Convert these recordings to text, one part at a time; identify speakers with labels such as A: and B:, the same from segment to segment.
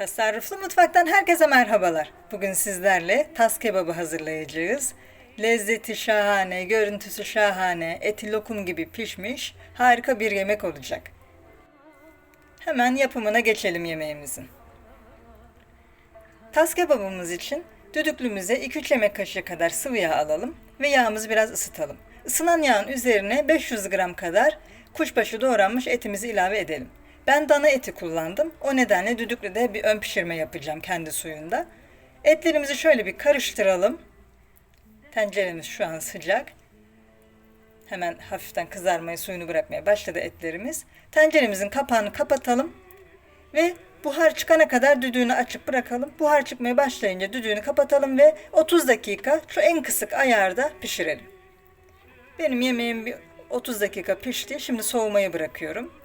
A: Tasarruflu mutfaktan herkese merhabalar. Bugün sizlerle tas kebabı hazırlayacağız. Lezzeti şahane, görüntüsü şahane, eti lokum gibi pişmiş harika bir yemek olacak. Hemen yapımına geçelim yemeğimizin. Tas kebabımız için düdüklümüze 2-3 yemek kaşığı kadar sıvı yağ alalım ve yağımızı biraz ısıtalım. Isınan yağın üzerine 500 gram kadar kuşbaşı doğranmış etimizi ilave edelim. Ben dana eti kullandım. O nedenle düdüklüde bir ön pişirme yapacağım kendi suyunda. Etlerimizi şöyle bir karıştıralım. Tenceremiz şu an sıcak. Hemen hafiften kızarmayı, suyunu bırakmaya başladı etlerimiz. Tenceremizin kapağını kapatalım ve buhar çıkana kadar düdüğünü açık bırakalım. Buhar çıkmaya başlayınca düdüğünü kapatalım ve 30 dakika şu en kısık ayarda pişirelim. Benim yemeğim bir 30 dakika pişti. Şimdi soğumayı bırakıyorum.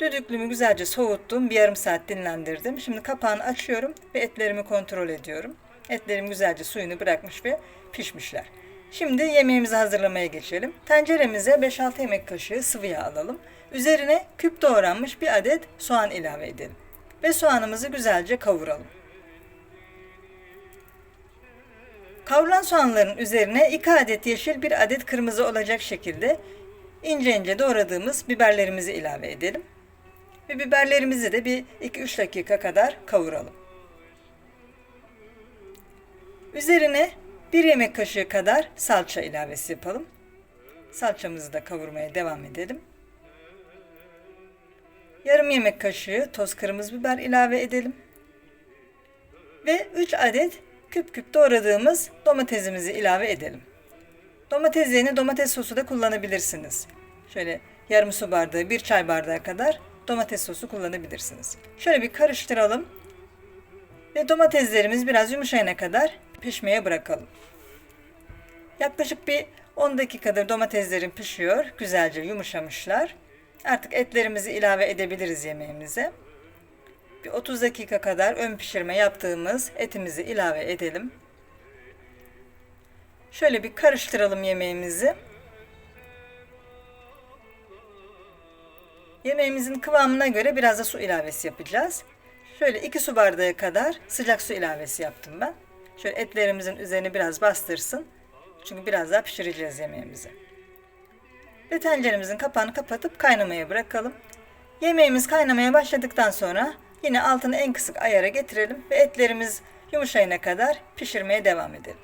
A: Düdüklümü güzelce soğuttum. Bir yarım saat dinlendirdim. Şimdi kapağını açıyorum ve etlerimi kontrol ediyorum. Etlerim güzelce suyunu bırakmış ve pişmişler. Şimdi yemeğimizi hazırlamaya geçelim. Tenceremize 5-6 yemek kaşığı sıvı yağ alalım. Üzerine küp doğranmış bir adet soğan ilave edelim. Ve soğanımızı güzelce kavuralım. Kavrulan soğanların üzerine 2 adet yeşil, 1 adet kırmızı olacak şekilde ince ince doğradığımız biberlerimizi ilave edelim. Ve biberlerimizi de bir 2-3 dakika kadar kavuralım. Üzerine 1 yemek kaşığı kadar salça ilavesi yapalım. Salçamızı da kavurmaya devam edelim. Yarım yemek kaşığı toz kırmızı biber ilave edelim. Ve 3 adet küp küp doğradığımız domatesimizi ilave edelim. Domates yerine domates sosu da kullanabilirsiniz. Şöyle yarım su bardağı, bir çay bardağı kadar domates sosu kullanabilirsiniz. Şöyle bir karıştıralım. Ve domateslerimiz biraz yumuşayana kadar pişmeye bırakalım. Yaklaşık bir 10 dakikadır domateslerim pişiyor. Güzelce yumuşamışlar. Artık etlerimizi ilave edebiliriz yemeğimize. Bir 30 dakika kadar ön pişirme yaptığımız etimizi ilave edelim. Şöyle bir karıştıralım yemeğimizi. Yemeğimizin kıvamına göre biraz da su ilavesi yapacağız. Şöyle 2 su bardağı kadar sıcak su ilavesi yaptım ben. Şöyle etlerimizin üzerine biraz bastırsın. Çünkü biraz daha pişireceğiz yemeğimizi. Ve tenceremizin kapağını kapatıp kaynamaya bırakalım. Yemeğimiz kaynamaya başladıktan sonra yine altını en kısık ayara getirelim ve etlerimiz yumuşayana kadar pişirmeye devam edelim.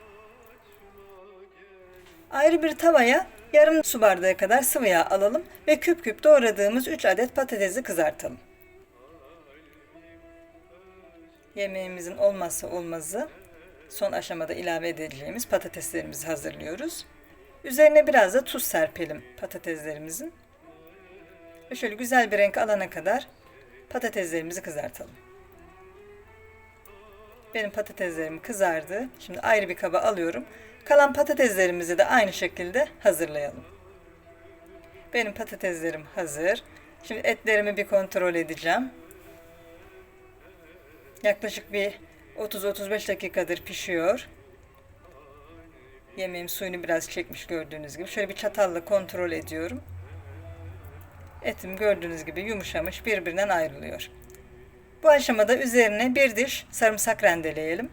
A: Ayrı bir tavaya yarım su bardağı kadar sıvı yağ alalım ve küp küp doğradığımız 3 adet patatesi kızartalım. Yemeğimizin olmazsa olmazı son aşamada ilave edeceğimiz patateslerimizi hazırlıyoruz. Üzerine biraz da tuz serpelim patateslerimizin. Ve şöyle güzel bir renk alana kadar patateslerimizi kızartalım. Benim patateslerim kızardı. Şimdi ayrı bir kaba alıyorum. Kalan patateslerimizi de aynı şekilde hazırlayalım. Benim patateslerim hazır. Şimdi etlerimi bir kontrol edeceğim. Yaklaşık bir 30-35 dakikadır pişiyor. Yemeğim suyunu biraz çekmiş gördüğünüz gibi. Şöyle bir çatalla kontrol ediyorum. Etim gördüğünüz gibi yumuşamış birbirinden ayrılıyor. Bu aşamada üzerine bir diş sarımsak rendeleyelim.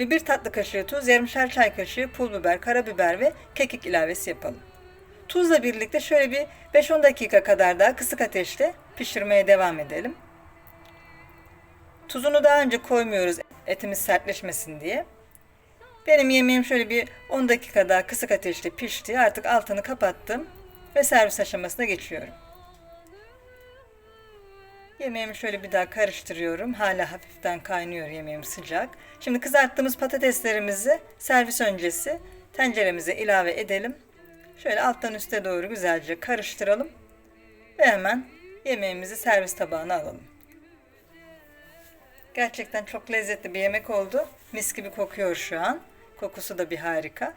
A: Ve bir tatlı kaşığı tuz, yarımşar çay kaşığı pul biber, karabiber ve kekik ilavesi yapalım. Tuzla birlikte şöyle bir 5-10 dakika kadar daha kısık ateşte pişirmeye devam edelim. Tuzunu daha önce koymuyoruz etimiz sertleşmesin diye. Benim yemeğim şöyle bir 10 dakika daha kısık ateşte pişti. Artık altını kapattım ve servis aşamasına geçiyorum. Yemeğimi şöyle bir daha karıştırıyorum. Hala hafiften kaynıyor yemeğim sıcak. Şimdi kızarttığımız patateslerimizi servis öncesi tenceremize ilave edelim. Şöyle alttan üste doğru güzelce karıştıralım. Ve hemen yemeğimizi servis tabağına alalım. Gerçekten çok lezzetli bir yemek oldu. Mis gibi kokuyor şu an. Kokusu da bir harika.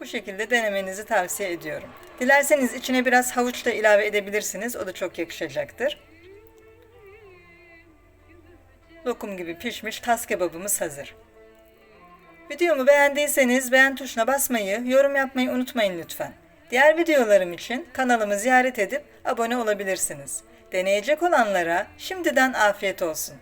A: Bu şekilde denemenizi tavsiye ediyorum. Dilerseniz içine biraz havuç da ilave edebilirsiniz. O da çok yakışacaktır. Lokum gibi pişmiş tas kebabımız hazır. Videomu beğendiyseniz beğen tuşuna basmayı, yorum yapmayı unutmayın lütfen. Diğer videolarım için kanalımı ziyaret edip abone olabilirsiniz. Deneyecek olanlara şimdiden afiyet olsun.